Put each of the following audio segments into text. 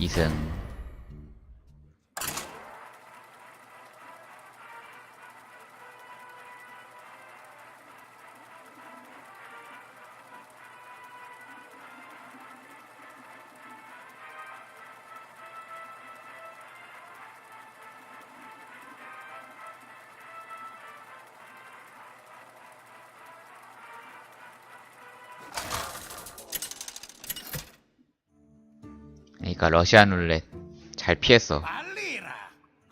2승 그러니까 러시안 룰렛 잘 피했어 빨리라.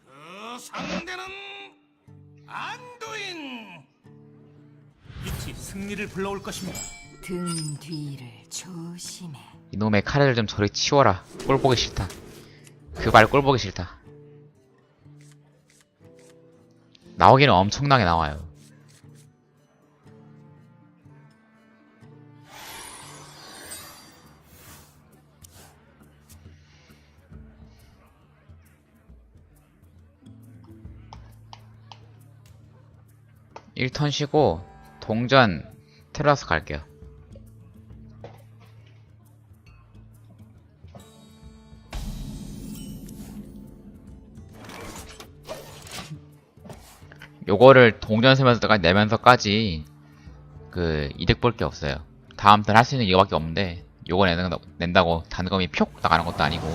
그 상대는 안도인. 빛이 승리를 불러올 것입니다. 등 뒤를 조심해. 이놈의 카레를 좀 저리 치워라 꼴 보기 싫다 그발꼴 보기 싫다 나오기는 엄청나게 나와요 일턴 쉬고 동전 테라스 갈게요. 요거를 동전 세면서까지 내면서까지 그 이득 볼 게 없어요. 다음 턴 할 수 있는 이거밖에 없는데 요거 내는, 낸다고 단검이 표 나가는 것도 아니고.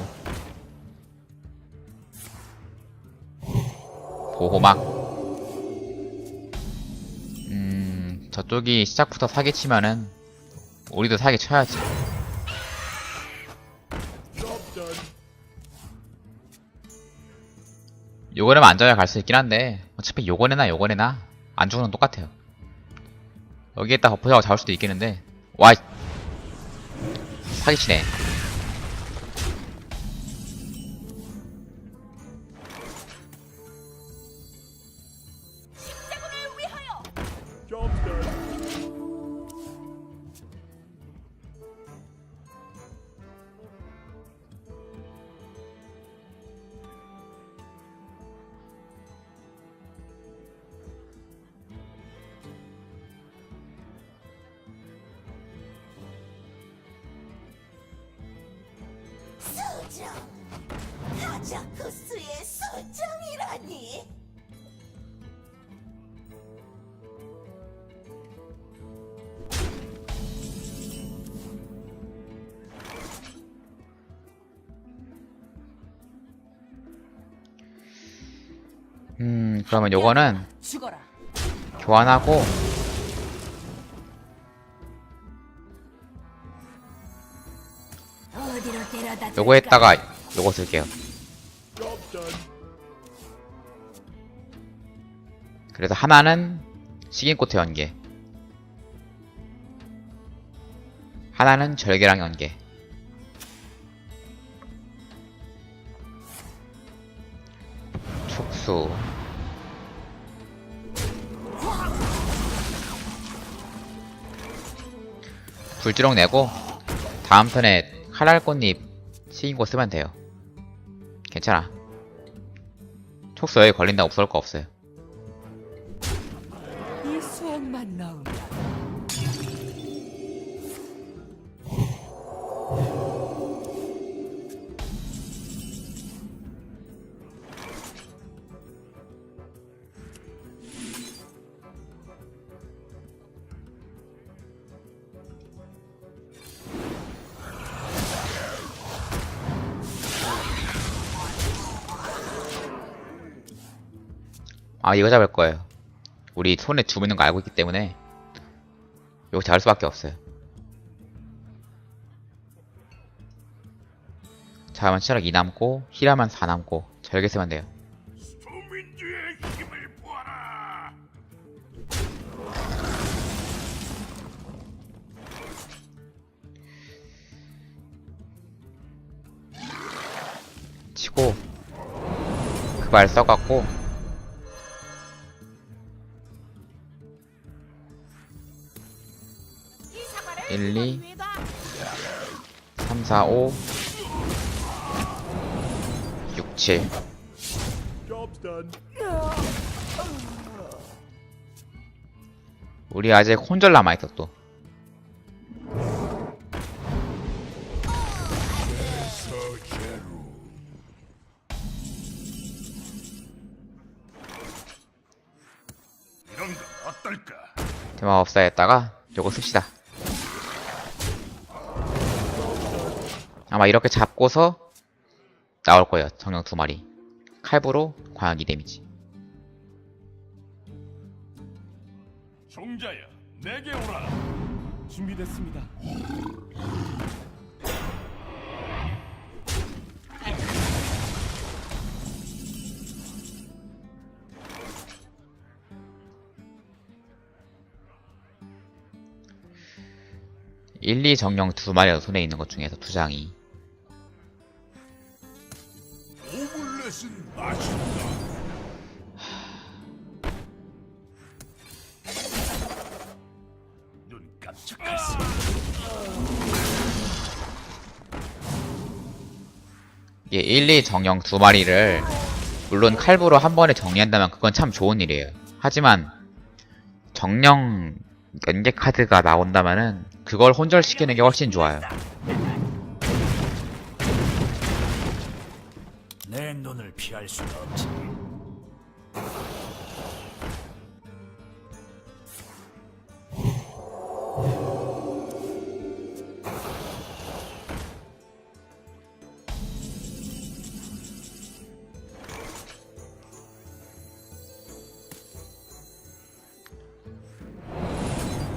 보호막 저쪽이 시작부터 사기치면은 우리도 사기 쳐야지. 요거는 안전하게 갈수 있긴 한데 어차피 요거네나 요거네나 안 죽으면 똑같아요. 여기에다 버프자고 잡을 수도 있겠는데 와 이- 사기치네 수정 하자쿠스의 수정이라니 음 그러면 요거는 죽어라. 교환하고 요거에다가 요거 쓸게요. 그래서 하나는 식인꽃에 연계. 하나는 절개랑 연계. 촉수. 불주렁 내고 다음 턴에 칼날 꽃잎 식인꽃 쓰면 돼요. 괜찮아. 촉수 여기 걸린다 없을 거 없어요 아 이거 잡을 거예요 우리 손에 줌 있는 거 알고 있기 때문에 이거 잡을 수밖에 없어요 자면 치락 2 남고 힐하면 4 남고 절개 쓰면 돼요. 치고 그발 써갖고 1, 2 3, 4, 5 6, 7 우리 아직 혼절 남아있어 또. 대마 없사 했다가 요거 씁시다. 아마 이렇게 잡고서 나올 거예요. 정령 두 마리. 칼부로 광역 2 데미지. 종자야, 내게 오라. 준비됐습니다. 일, 이 정령 두 마리가 손에 있는 것 중에서 두 장이 오믈렛은 맛있다. 눈 깜짝할 수. 이게 1, 2 정령 두 마리를 물론 칼부로 한 번에 정리한다면 그건 참 좋은 일이에요. 하지만 정령 연계 카드가 나온다면은 그걸 혼절시키는 게 훨씬 좋아요. 내 눈을 피할 수가 없지.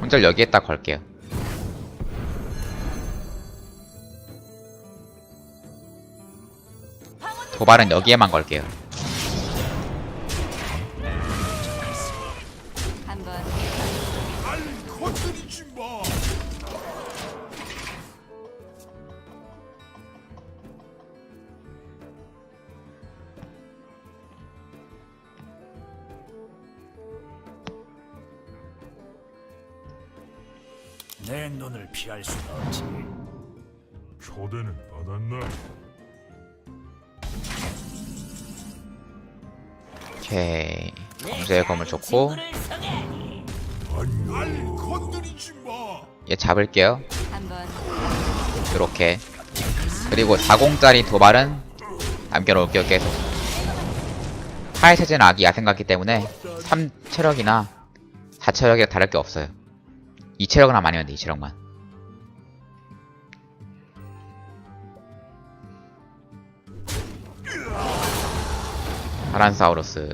혼절 여기에다 걸게요. 도발은 여기에만 걸게요. 내 눈을 피할 수가 없지. 초대는 받았나? 오케이. 검수의 검을 줬고 마. 얘 잡을게요. 이렇게 그리고 40짜리 도발은 남겨놓을게요 계속 하이세진 악이 야생 같기 때문에 3체력이나 4체력이랑 다를 게 없어요 2체력은 안 많이 돼 2체력만 파란사우루스.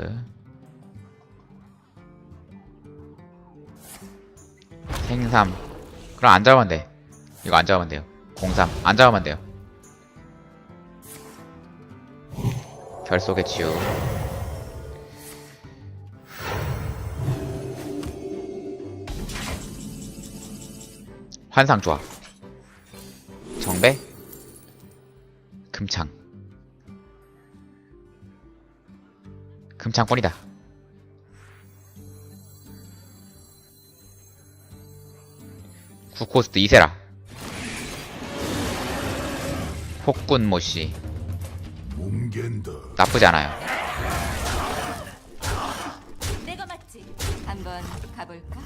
생삼. 그럼 안 잡으면 돼. 이거 안 잡으면 돼요. 03안 잡으면 돼요. 결속의 치유. 환상 좋아. 정배? 금창 금창권이다 구코스트 이세라 폭군 모씨. 나쁘지 않아요. 내가 맞지. 한번 가볼까?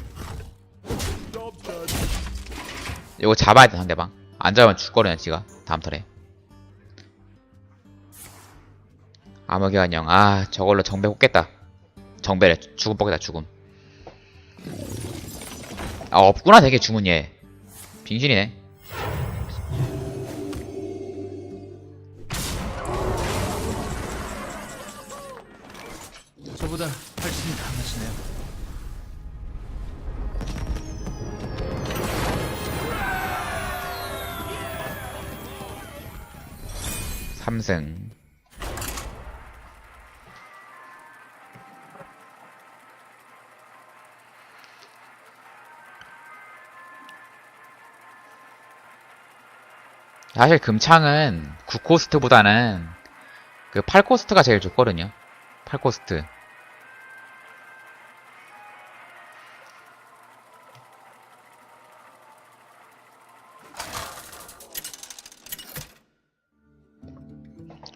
이거 잡아야 돼 상대방. 안 잡으면 죽거든요 지가 다음 턴에. 암흑의 안녕. 아 저걸로 정배 뽑겠다. 정배래 죽음 뽑겠다 죽음. 아 없구나 되게 주문 얘. 빙신이네. 저보다 훨씬 강하시네요. 삼승 사실 금창은 9코스트보다는 그 8코스트가 제일 좋거든요. 8코스트.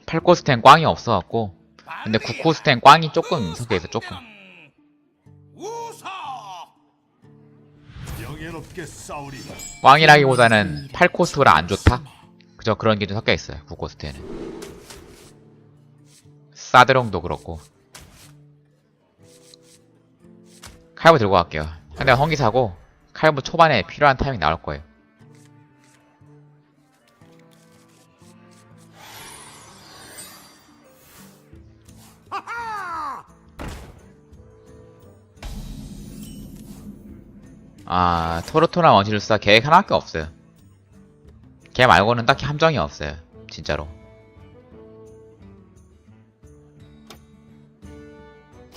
팔코스텐 꽝이 없어갖고 근데 9코스텐 꽝이 조금 섞여있어 조금. 꽝이라기보다는 8코스트라 안 좋다? 그저 그런 게 좀 섞여 있어요 9코스트에는 사드롱도 그렇고 칼부 들고 갈게요 상대가 헌기사고 칼부 초반에 필요한 타이밍 나올 거예요. 아, 토르토나 원실루스가 계획 하나밖에 없어요. 걔 말고는 딱히 함정이 없어요. 진짜로.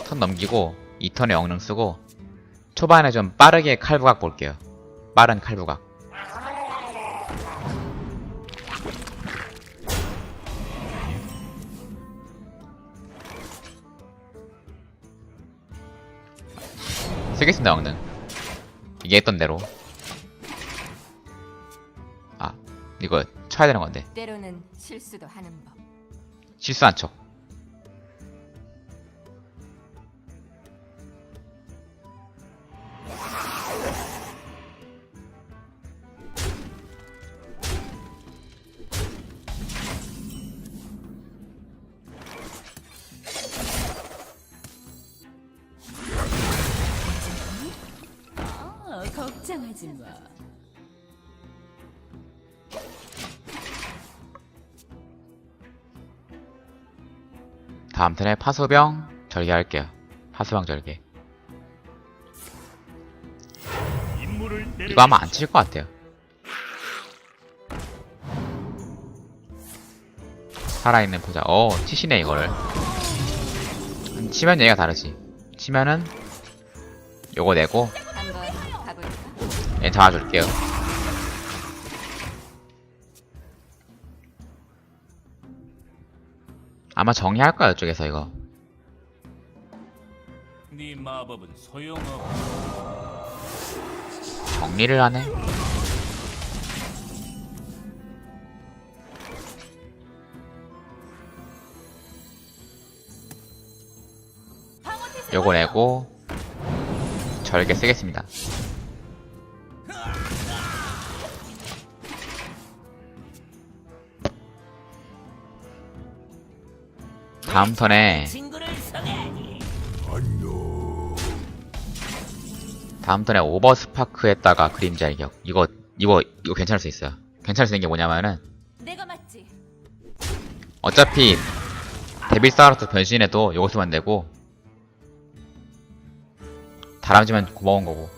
턴 넘기고 2턴에 영능 쓰고 초반에 좀 빠르게 칼부각 볼게요. 빠른 칼부각. 쓰겠습니다, 영능. 이게 했던 대로. 이거 쳐야 되는 건데. 때로는 실수도 하는 법. 실수한 척. 다음 턴에 절개 할게요. 파소병 절개. 임무를 내려. 이거 아마 안 칠 것 같아요. 살아있는 포자. 어, 치시네, 이거를. 음, 치면 얘가 다르지. 치면은, 요거 내고? 얘 잡아줄게요. 아마 정리할 거야, 이쪽에서 이거. 네 마법은 소용없. 정리를 하네. 요거 내고 절개 쓰겠습니다. 다음 턴에. 다음 턴에 오버 스파크에다가 그림자 일격 이거 이거 이거 괜찮을 수 있어요. 괜찮을 수 있는 게 뭐냐면은. 어차피 데빌 사우루스 변신해도 요거 쓰면 되고 다람쥐면 고마운 거고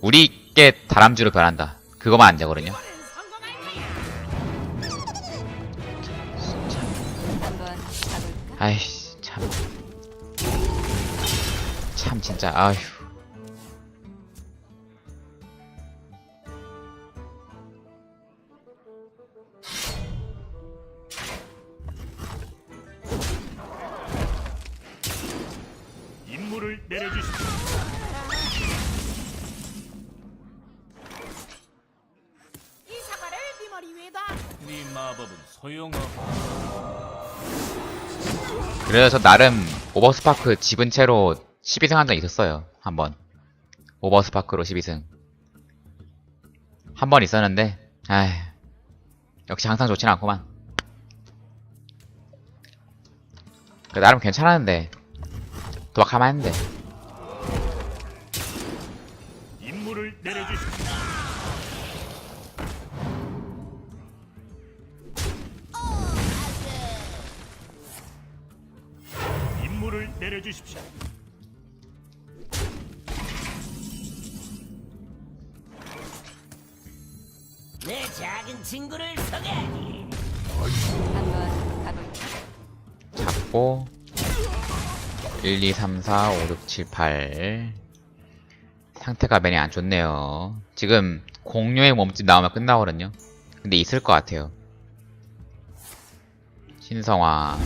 우리께 다람쥐로 변한다 그거만 안 되거든요 아이씨 참참 진짜 아휴 임무를 내려주십시오. 이 사과를 네 머리 위에다. 네 마법은 소용없. 그래서 저 나름 오버스파크 집은 채로 12승 한 적 있었어요. 한 번. 오버스파크로 12승. 한 번 있었는데 아휴. 역시 항상 좋진 않구만. 그 나름 괜찮았는데 도박하면 했는데. 임무를 내려주십시오. 주십시오. 내 작은 친구를 소개하니. 한번 가볼까? 잡고 1, 2, 3, 4, 5, 6, 7, 8 상태가 많이 안 좋네요 지금 공룡의 몸집 나오면 끝나거든요 근데 있을 것 같아요 신성화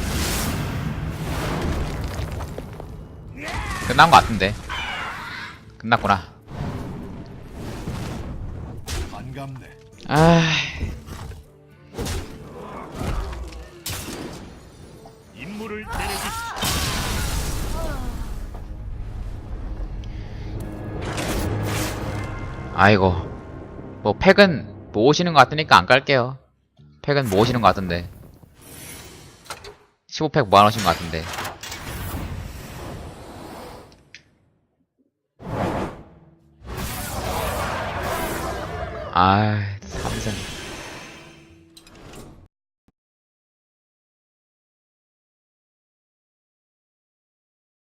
끝난 것 같은데. 끝났구나. 반갑네. 아 임무를 내려주십시오. 아이고. 뭐 팩은 모으시는 것 같으니까 안 깔게요. 팩은 모으시는 것 같은데. 15팩 모아놓으신 것 같은데 아, 삼성.